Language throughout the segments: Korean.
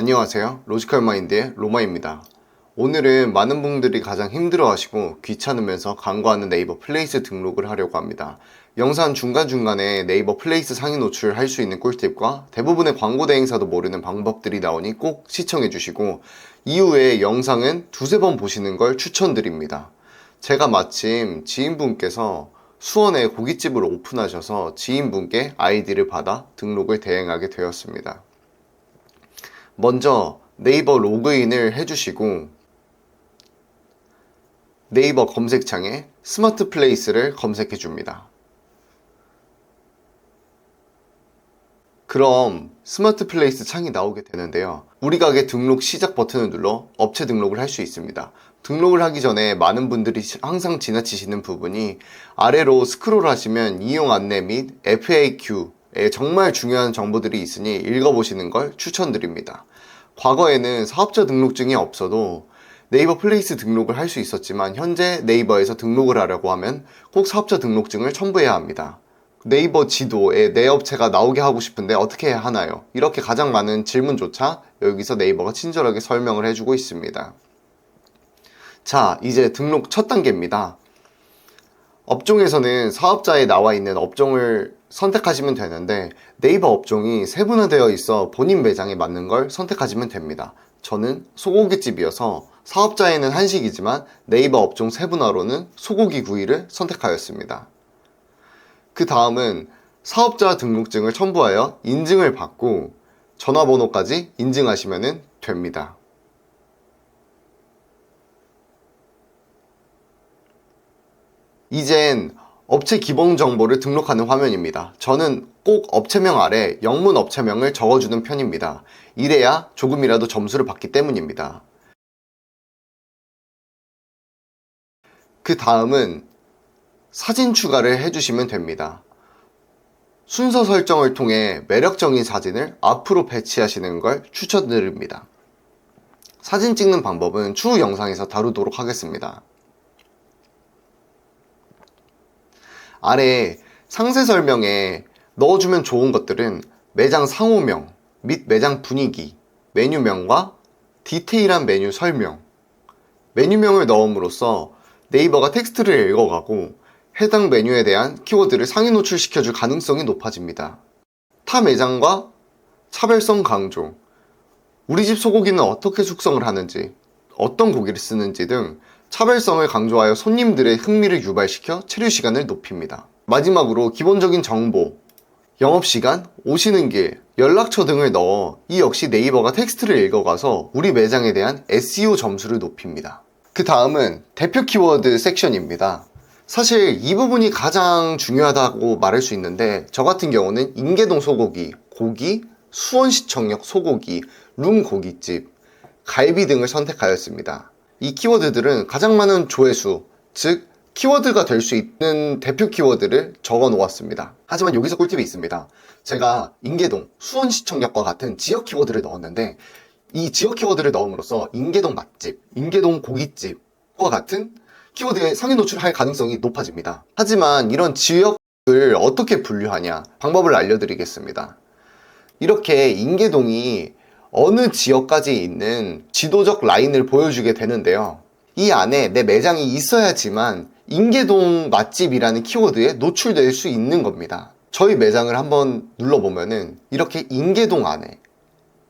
안녕하세요. 로지컬 마인드의 로마입니다. 오늘은 많은 분들이 가장 힘들어하시고 귀찮으면서 간과하는 네이버 플레이스 등록을 하려고 합니다. 영상 중간중간에 네이버 플레이스 상위 노출할 수 있는 꿀팁과 대부분의 광고 대행사도 모르는 방법들이 나오니 꼭 시청해 주시고 이후에 영상은 두세 번 보시는 걸 추천드립니다. 제가 마침 지인분께서 수원에 고깃집을 오픈하셔서 지인분께 아이디를 받아 등록을 대행하게 되었습니다. 먼저 네이버 로그인을 해주시고 네이버 검색창에 스마트 플레이스를 검색해 줍니다. 그럼 스마트 플레이스 창이 나오게 되는데요. 우리 가게 등록 시작 버튼을 눌러 업체 등록을 할 수 있습니다. 등록을 하기 전에 많은 분들이 항상 지나치시는 부분이 아래로 스크롤 하시면 이용 안내 및 FAQ에 정말 중요한 정보들이 있으니 읽어보시는 걸 추천드립니다. 과거에는 사업자 등록증이 없어도 네이버 플레이스 등록을 할 수 있었지만 현재 네이버에서 등록을 하려고 하면 꼭 사업자 등록증을 첨부해야 합니다. 네이버 지도에 내 업체가 나오게 하고 싶은데 어떻게 해야 하나요? 이렇게 가장 많은 질문조차 여기서 네이버가 친절하게 설명을 해주고 있습니다. 자, 이제 등록 첫 단계입니다. 업종에서는 사업자에 나와 있는 업종을 선택하시면 되는데 네이버 업종이 세분화되어 있어 본인 매장에 맞는 걸 선택하시면 됩니다. 저는 소고기집이어서 사업자에는 한식이지만 네이버 업종 세분화로는 소고기 구이를 선택하였습니다. 그 다음은 사업자 등록증을 첨부하여 인증을 받고 전화번호까지 인증하시면 됩니다. 이젠 업체 기본 정보를 등록하는 화면입니다. 저는 꼭 업체명 아래 영문 업체명을 적어주는 편입니다. 이래야 조금이라도 점수를 받기 때문입니다. 그 다음은 사진 추가를 해주시면 됩니다. 순서 설정을 통해 매력적인 사진을 앞으로 배치하시는 걸 추천드립니다. 사진 찍는 방법은 추후 영상에서 다루도록 하겠습니다. 아래 상세 설명에 넣어주면 좋은 것들은 매장 상호명 및 매장 분위기, 메뉴명과 디테일한 메뉴 설명, 메뉴명을 넣음으로써 네이버가 텍스트를 읽어가고 해당 메뉴에 대한 키워드를 상위 노출시켜줄 가능성이 높아집니다. 타 매장과 차별성 강조, 우리 집 소고기는 어떻게 숙성을 하는지, 어떤 고기를 쓰는지 등 차별성을 강조하여 손님들의 흥미를 유발시켜 체류 시간을 높입니다. 마지막으로 기본적인 정보, 영업시간, 오시는 길, 연락처 등을 넣어 이 역시 네이버가 텍스트를 읽어가서 우리 매장에 대한 SEO 점수를 높입니다. 그 다음은 대표 키워드 섹션입니다. 사실 이 부분이 가장 중요하다고 말할 수 있는데 저 같은 경우는 인계동 소고기, 고기, 수원시청역 소고기, 룸 고깃집, 갈비 등을 선택하였습니다. 이 키워드들은 가장 많은 조회수, 즉 키워드가 될 수 있는 대표 키워드를 적어 놓았습니다. 하지만 여기서 꿀팁이 있습니다. 제가 인계동, 수원시청역과 같은 지역 키워드를 넣었는데 이 지역 키워드를 넣음으로써 인계동 맛집, 인계동 고깃집과 같은 키워드에 상위 노출할 가능성이 높아집니다. 하지만 이런 지역을 어떻게 분류하냐 방법을 알려드리겠습니다. 이렇게 인계동이 어느 지역까지 있는 지도적 라인을 보여주게 되는데요. 이 안에 내 매장이 있어야지만 인계동 맛집이라는 키워드에 노출될 수 있는 겁니다. 저희 매장을 한번 눌러보면은 이렇게 인계동 안에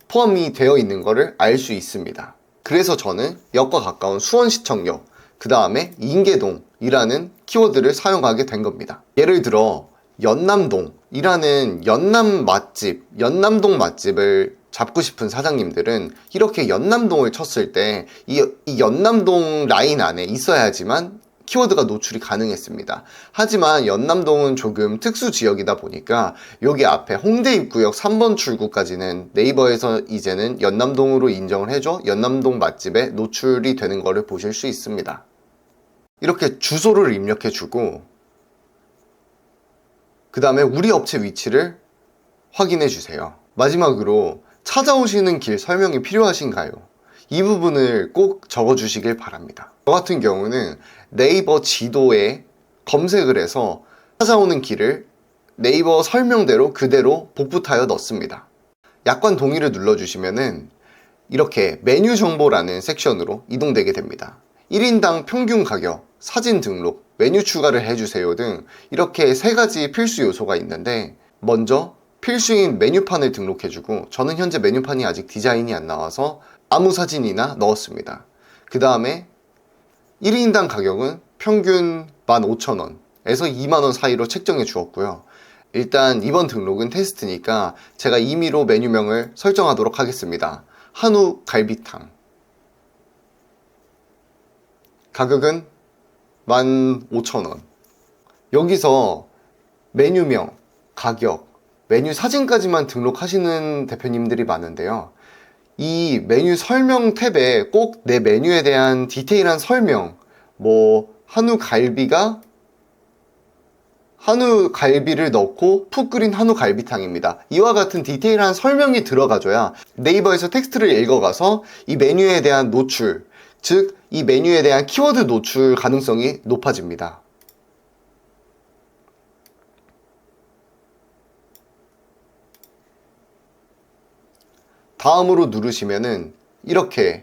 포함이 되어 있는 것을 알 수 있습니다. 그래서 저는 역과 가까운 수원시청역, 그 다음에 인계동이라는 키워드를 사용하게 된 겁니다. 예를 들어 연남동이라는 연남 맛집, 연남동 맛집을 잡고 싶은 사장님들은 이렇게 연남동을 쳤을 때이 연남동 라인 안에 있어야지만 키워드가 노출이 가능했습니다. 하지만 연남동은 조금 특수 지역이다 보니까 여기 앞에 홍대 입구역 3번 출구까지는 네이버에서 이제는 연남동으로 인정을 해줘 연남동 맛집에 노출이 되는 것을 보실 수 있습니다. 이렇게 주소를 입력해 주고 그 다음에 우리 업체 위치를 확인해 주세요. 마지막으로 찾아오시는 길 설명이 필요하신가요? 이 부분을 꼭 적어 주시길 바랍니다. 저 같은 경우는 네이버 지도에 검색을 해서 찾아오는 길을 네이버 설명대로 그대로 복붙하여 넣습니다. 약관 동의를 눌러주시면은 이렇게 메뉴 정보라는 섹션으로 이동되게 됩니다. 1인당 평균 가격, 사진 등록, 메뉴 추가를 해주세요 등 이렇게 세 가지 필수 요소가 있는데 먼저 필수인 메뉴판을 등록해주고 저는 현재 메뉴판이 아직 디자인이 안 나와서 아무 사진이나 넣었습니다. 그 다음에 1인당 가격은 평균 15,000원에서 2만원 사이로 책정해 주었고요. 일단 이번 등록은 테스트니까 제가 임의로 메뉴명을 설정하도록 하겠습니다. 한우 갈비탕. 가격은 15,000원. 여기서 메뉴명, 가격, 메뉴 사진까지만 등록하시는 대표님들이 많은데요. 이 메뉴 설명 탭에 꼭 내 메뉴에 대한 디테일한 설명, 뭐, 한우 갈비가 한우 갈비를 넣고 푹 끓인 한우 갈비탕입니다. 이와 같은 디테일한 설명이 들어가줘야 네이버에서 텍스트를 읽어가서 이 메뉴에 대한 노출, 즉, 이 메뉴에 대한 키워드 노출 가능성이 높아집니다. 다음으로 누르시면은 이렇게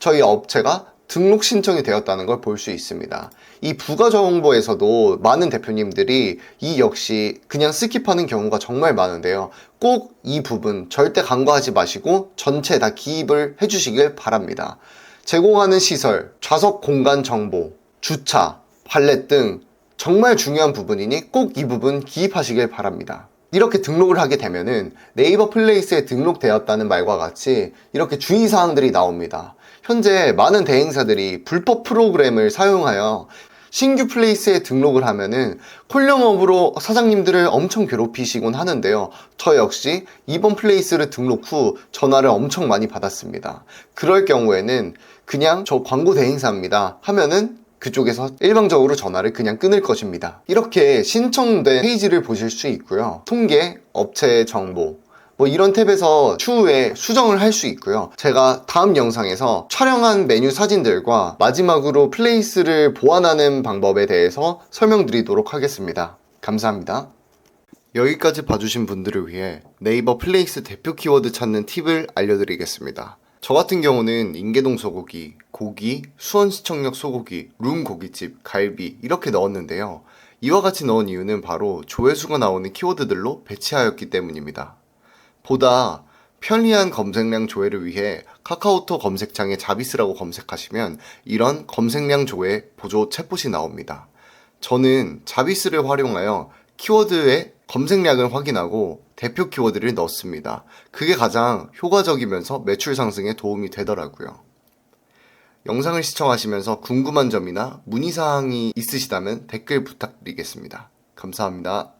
저희 업체가 등록 신청이 되었다는 걸 볼 수 있습니다. 이 부가 정보에서도 많은 대표님들이 이 역시 그냥 스킵하는 경우가 정말 많은데요. 꼭 이 부분 절대 간과하지 마시고 전체 다 기입을 해주시길 바랍니다. 제공하는 시설, 좌석 공간 정보, 주차, 발렛 등 정말 중요한 부분이니 꼭 이 부분 기입하시길 바랍니다. 이렇게 등록을 하게 되면은 네이버 플레이스에 등록되었다는 말과 같이 이렇게 주의사항들이 나옵니다. 현재 많은 대행사들이 불법 프로그램을 사용하여 신규 플레이스에 등록을 하면은 콜령업으로 사장님들을 엄청 괴롭히시곤 하는데요. 저 역시 이번 플레이스를 등록 후 전화를 엄청 많이 받았습니다. 그럴 경우에는 그냥 저 광고 대행사입니다 하면은 그쪽에서 일방적으로 전화를 그냥 끊을 것입니다. 이렇게 신청된 페이지를 보실 수 있고요. 통계, 업체 정보, 뭐 이런 탭에서 추후에 수정을 할 수 있고요. 제가 다음 영상에서 촬영한 메뉴 사진들과 마지막으로 플레이스를 보완하는 방법에 대해서 설명드리도록 하겠습니다. 감사합니다. 여기까지 봐주신 분들을 위해 네이버 플레이스 대표 키워드 찾는 팁을 알려드리겠습니다. 저 같은 경우는 인계동 소고기, 고기, 수원시청역 소고기, 룸 고깃집, 갈비 이렇게 넣었는데요. 이와 같이 넣은 이유는 바로 조회수가 나오는 키워드들로 배치하였기 때문입니다. 보다 편리한 검색량 조회를 위해 카카오톡 검색창에 자비스라고 검색하시면 이런 검색량 조회 보조 챗봇이 나옵니다. 저는 자비스를 활용하여 키워드의 검색량을 확인하고 대표 키워드를 넣습니다. 그게 가장 효과적이면서 매출 상승에 도움이 되더라고요. 영상을 시청하시면서 궁금한 점이나 문의사항이 있으시다면 댓글 부탁드리겠습니다. 감사합니다.